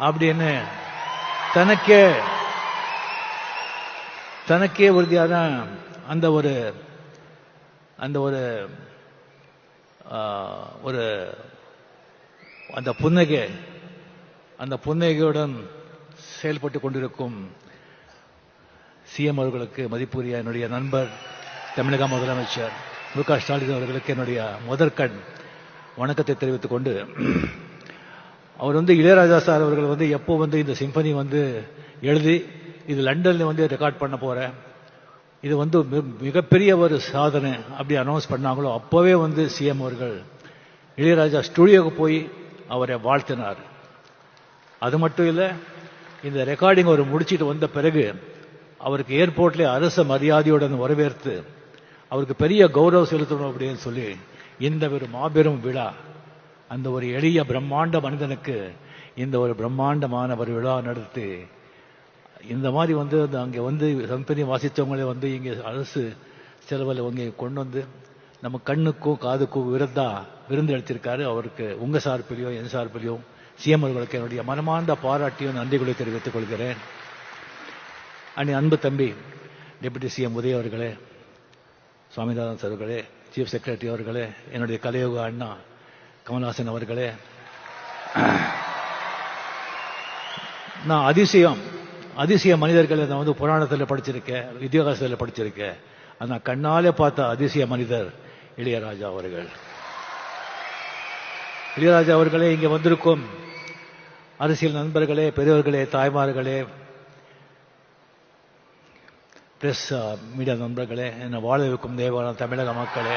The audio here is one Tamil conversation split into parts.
அப்படின்னு தனக்கே தனக்கே உறுதியான அந்த ஒரு அந்த ஒரு ஒரு அந்த புன்னகை அந்த புன்னகையுடன் செயல்பட்டு கொண்டிருக்கும் சிஎம் அவர்களுக்கு மதிப்புரிய என்னுடைய நண்பர் தமிழக முதலமைச்சர் மு க ஸ்டாலின் அவர்களுக்கு என்னுடைய முதற்கண் வணக்கத்தை தெரிவித்துக் கொண்டு அவர் வந்து இளையராஜா சார் அவர்கள் வந்து எப்போ வந்து இந்த சிம்பனி வந்து எழுதி இது லண்டன்ல வந்து ரெக்கார்ட் பண்ண போறேன் இது வந்து மிகப்பெரிய ஒரு சாதனை அப்படி அனௌன்ஸ் பண்ணாங்களோ அப்போவே வந்து சிஎம் அவர்கள் இளையராஜா ஸ்டுடியோக்கு போய் அவரை வாழ்த்தினார். அது மட்டும் இல்லை இந்த ரெக்கார்டிங் அவர் முடிச்சிட்டு வந்த பிறகு அவருக்கு ஏர்போர்ட்ல அரச மரியாதையுடன் வரவேற்று அவருக்கு பெரிய கௌரவம் செலுத்தணும் அப்படின்னு சொல்லி இந்த ஒரு மாபெரும் விழா அந்த ஒரு எளிய பிரம்மாண்ட மனிதனுக்கு இந்த ஒரு பிரம்மாண்டமான ஒரு விழா நடத்தி இந்த மாதிரி வந்து அந்த அங்கே வந்து கம்பெனி வாசித்தவங்களே வந்து இங்கே அரசு செலவில் இங்கே கொண்டு வந்து நம்ம கண்ணுக்கும் காதுக்கும் விருந்தா விருந்து அளித்திருக்காரு. அவருக்கு உங்க சார்பிலையும் என் சார்பிலையும் சிஎம் அவர்களுக்கு என்னுடைய மனமார்ந்த பாராட்டியும் நன்றிகளை தெரிவித்துக் கொள்கிறேன். அண்ணி அன்பு தம்பி டெபுட்டி சிஎம் உதய அவர்களே சுவாமிநாதன் சார் அவர்களே சீஃப் செக்ரட்டரி அவர்களே என்னுடைய கலையோக அண்ணா கமல்ஹாசன் அவர்களே நான் அதிசயம் அதிசய மனிதர்களை நான் வந்து புராணத்தில் படிச்சிருக்கேன் இதிகாசத்தில் படிச்சிருக்கேன். ஆனால் கண்ணாலே பார்த்த அதிசய மனிதர் இளையராஜா அவர்கள். இளையராஜா அவர்களே இங்கே வந்திருக்கும் அரசியல் நண்பர்களே பெரியவர்களே தாய்மார்களே பிரஸ் மீடியா uh, நண்பர்களே என்னை வாழ வைக்கும் தேவான தமிழக மக்களே.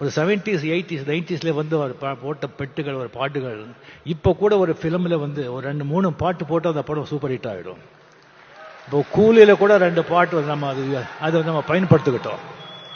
ஒரு செவன்டிஸ் எயிட்டிஸ் நைன்டிஸ்ல வந்து அவர் போட்ட பெட்டுகள் ஒரு பாட்டுகள். இப்போ கூட ஒரு ஃபிலிமில் வந்து ஒரு ரெண்டு மூணு பாட்டு போட்டு அந்த படம் சூப்பர் ஹிட் ஆகிடும் இப்போ கூலியில் கூட ரெண்டு பாட்டு நம்ம அது அதை நம்ம பயன்படுத்திக்கிட்டோம்.